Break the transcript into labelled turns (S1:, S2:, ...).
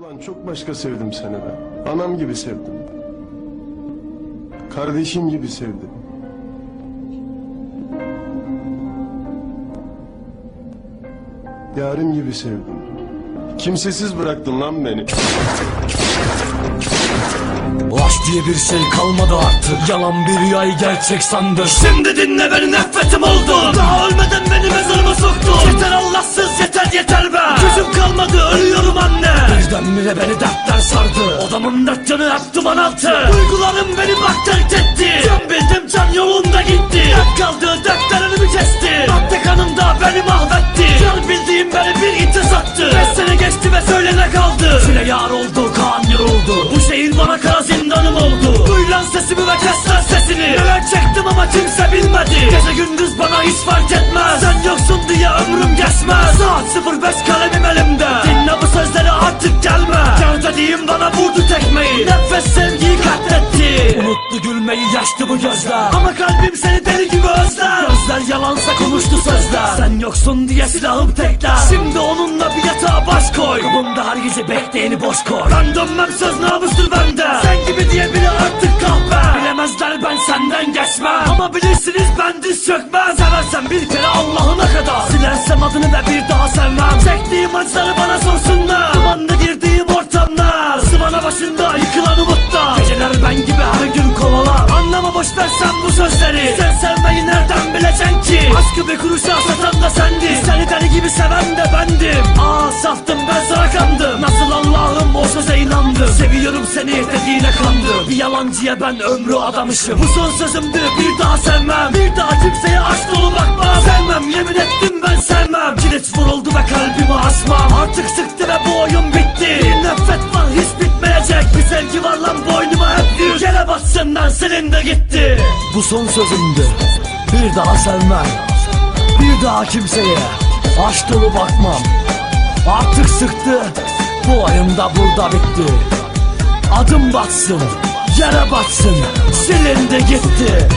S1: Ulan çok başka sevdim seni ben. Anam gibi sevdim. Kardeşim gibi sevdim. Yarim gibi sevdim. Kimsesiz bıraktın lan beni.
S2: Aşk diye bir şey kalmadı artık Yalan bir rüyayı gerçek sandım Şimdi dinle beni nefretim oldu Birdenbire beni dertler sardı. Odamın dört yanı hep duman altı. Duygularım beni bak terk etti. Can bildim can yolunda gitti. Hep kaldı dertlerimi kesti. Madde kanımda beni mahvetti. Can bildiğim beni bir ite sattı Beş sene geçti ve söyle ne kaldı. Süre yar oldu kan yoruldu. Bu şehir bana kara zindanım oldu. Duy lan sesimi ve kes lan sesini. Neler çektim ama kimse bilmedi. Gece gündüz bana hiç fark etmez. Sen yoksun diye ömrüm geçmez. Saat 05 kalemim Dediğim bana vurdu tekmeyi Nefes sevgiyi katletti. Unuttu gülmeyi yaşlı bu gözler. Ama kalbim seni deli gibi özler. Gözler yalansa konuştu sözler. Sen yoksun diye silahım tekler. Şimdi onunla bir yatağa baş koy. Kapımda her gece bekleyeni boş koy. Ben dönmem söz namustur bende. Sen gibi diye biri artık kahpe Bilemezler ben senden geçmem. Ama bilirsiniz ben diz çökmez Seversen bir kere Allah'ına kadar. Silersem adını ve bir daha sevmem. Çektiğim acıları sözleri Sen sevmeyi nereden bileceksin ki? Aşkı bir kuruşa satan da sendin. Seni deli gibi seven de bendim. Aa saftım ben sana kandım. Nasıl Allah'ım o söze inandım. Seviyorum seni dediğine kandım. Bir yalancıya ben ömrü adamışım. Bu son sözümdü bir daha sevmem. Bir daha kimseye aşk dolu bakmam. Sevmem yemin ettim ben sevmem. Kilit vuruldu ve kalbimi açmam Artık sıktı Senin de gitti. Bu son sözümdü. Bir daha sevmem. Bir daha kimseye aşk dolu bakmam. Artık sıktı. Bu oyun da burada bitti. Adım batsın Yere batsın. Silindi gitti